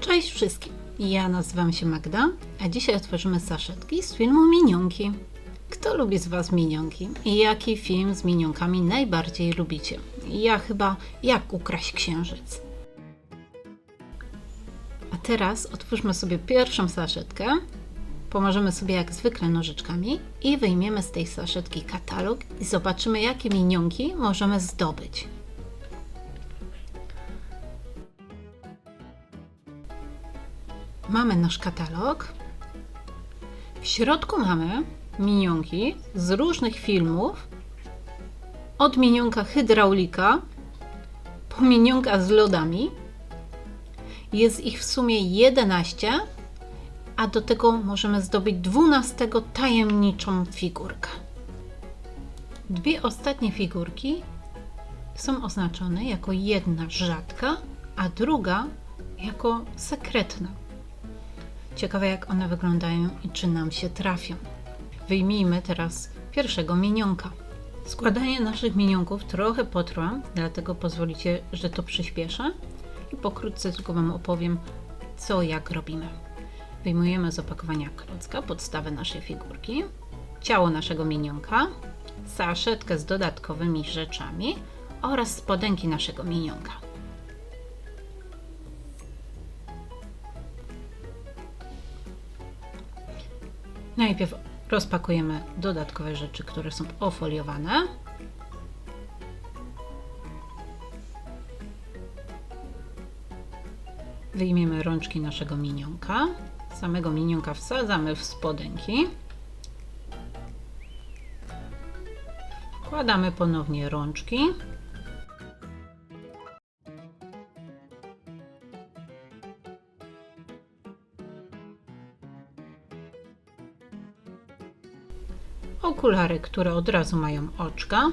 Cześć wszystkim! Ja nazywam się Magda, a dzisiaj otworzymy saszetki z filmu Minionki. Kto lubi z Was minionki? I jaki film z minionkami najbardziej lubicie? Ja chyba Jak ukraść księżyc. A teraz otwórzmy sobie pierwszą saszetkę. Pomożemy sobie jak zwykle nożyczkami i wyjmiemy z tej saszetki katalog i zobaczymy jakie minionki możemy zdobyć. Mamy nasz katalog. W środku mamy minionki z różnych filmów. Od minionka hydraulika po minionka z lodami. Jest ich w sumie 11, a do tego możemy zdobyć 12 tajemniczą figurkę. Dwie ostatnie figurki są oznaczone jako jedna rzadka, a druga jako sekretna. Ciekawe jak one wyglądają i czy nam się trafią. Wyjmijmy teraz pierwszego minionka. Składanie naszych minionków trochę potrwa, dlatego pozwolicie, że to przyspieszę i pokrótce tylko Wam opowiem, co jak robimy. Wyjmujemy z opakowania klocka podstawę naszej figurki, ciało naszego minionka, saszetkę z dodatkowymi rzeczami oraz spodenki naszego minionka. Najpierw rozpakujemy dodatkowe rzeczy, które są ofoliowane. Wyjmiemy rączki naszego minionka. Samego minionka wsadzamy w spodenki. Wkładamy ponownie rączki. Okulary, które od razu mają oczka.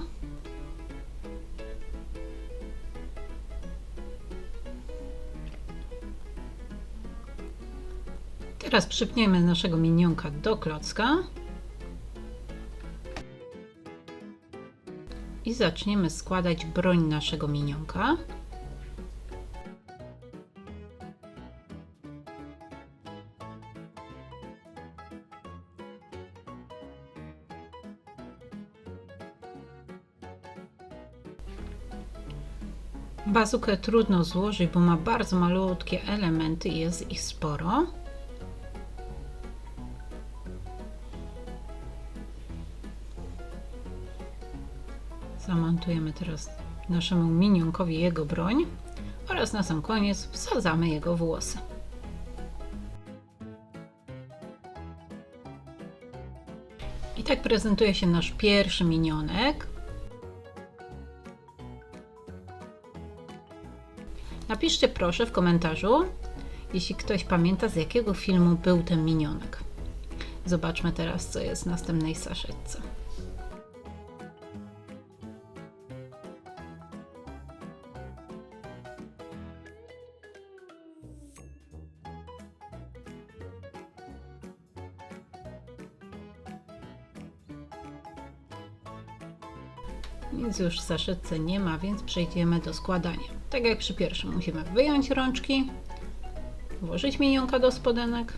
Teraz przypniemy naszego minionka do klocka. I zaczniemy składać broń naszego minionka. Bazukę trudno złożyć, bo ma bardzo malutkie elementy i jest ich sporo. Zamontujemy teraz naszemu minionkowi jego broń oraz na sam koniec wsadzamy jego włosy. I tak prezentuje się nasz pierwszy minionek. Napiszcie proszę w komentarzu, jeśli ktoś pamięta z jakiego filmu był ten minionek. Zobaczmy teraz, co jest w następnej saszetce. Nic już w saszetce nie ma, więc przejdziemy do składania. Tak jak przy pierwszym, musimy wyjąć rączki, włożyć minionka do spodenek,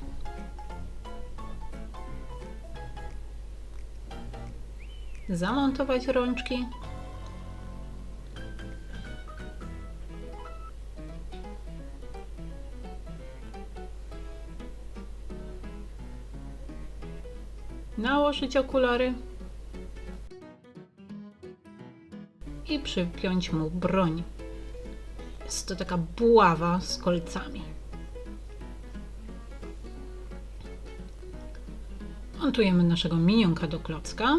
zamontować rączki, nałożyć okulary. I przypiąć mu broń. Jest to taka buława z kolcami. Montujemy naszego minionka do klocka.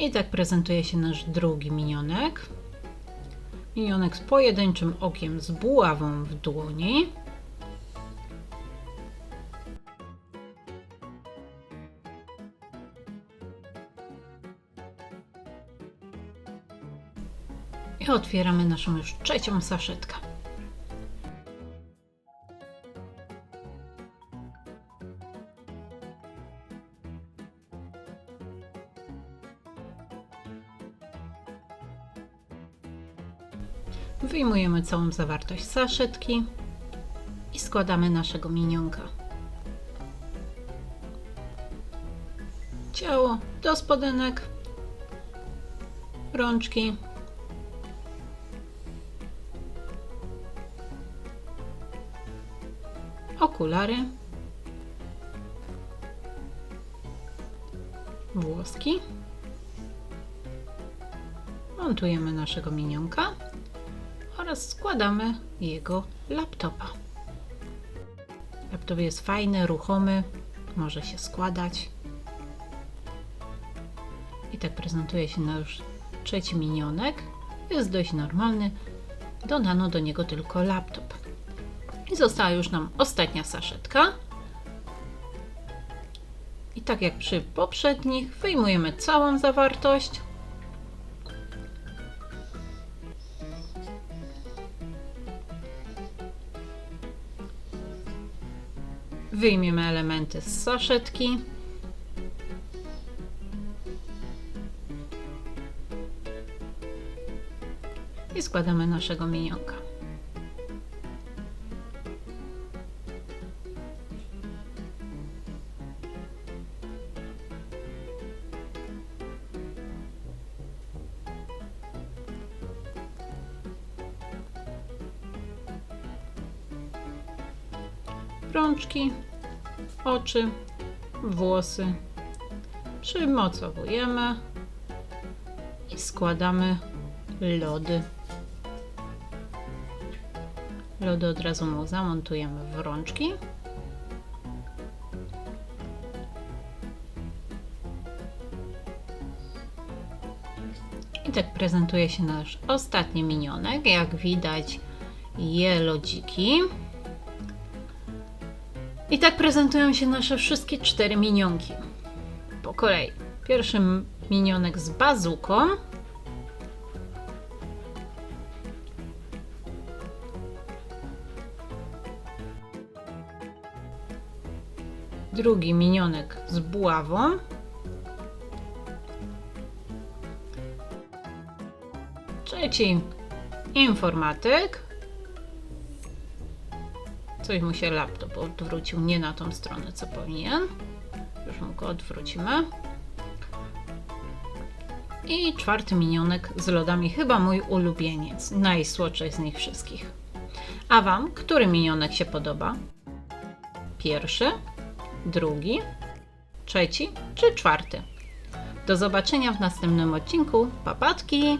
I tak prezentuje się nasz drugi minionek. Minionek z pojedynczym okiem z buławą w dłoni. I otwieramy naszą już trzecią saszetkę. Wyjmujemy całą zawartość saszetki i składamy naszego minionka. Ciało do spodenek, rączki, okulary, włoski. Montujemy naszego minionka oraz składamy jego laptopa. Laptop jest fajny, ruchomy, może się składać. I tak prezentuje się nasz trzeci minionek. Jest dość normalny. Dodano do niego tylko laptop. I została już nam ostatnia saszetka. I tak jak przy poprzednich, wyjmujemy całą zawartość. Wyjmiemy elementy z saszetki. I składamy naszego minionka. Rączki, oczy, włosy. Przymocowujemy i składamy lody. Lody od razu mu zamontujemy w rączki. I tak prezentuje się nasz ostatni minionek. Jak widać, je lodziki. I tak prezentują się nasze wszystkie cztery minionki. Po kolei. Pierwszy minionek z bazuką. Drugi minionek z buławą. Trzeci informatyk. Coś mu się laptop odwrócił nie na tą stronę, co powinien. Już mu go odwrócimy. I czwarty minionek z lodami, chyba mój ulubieniec, najsłodszy z nich wszystkich. A Wam, który minionek się podoba? Pierwszy, drugi, trzeci czy czwarty? Do zobaczenia w następnym odcinku. Papatki!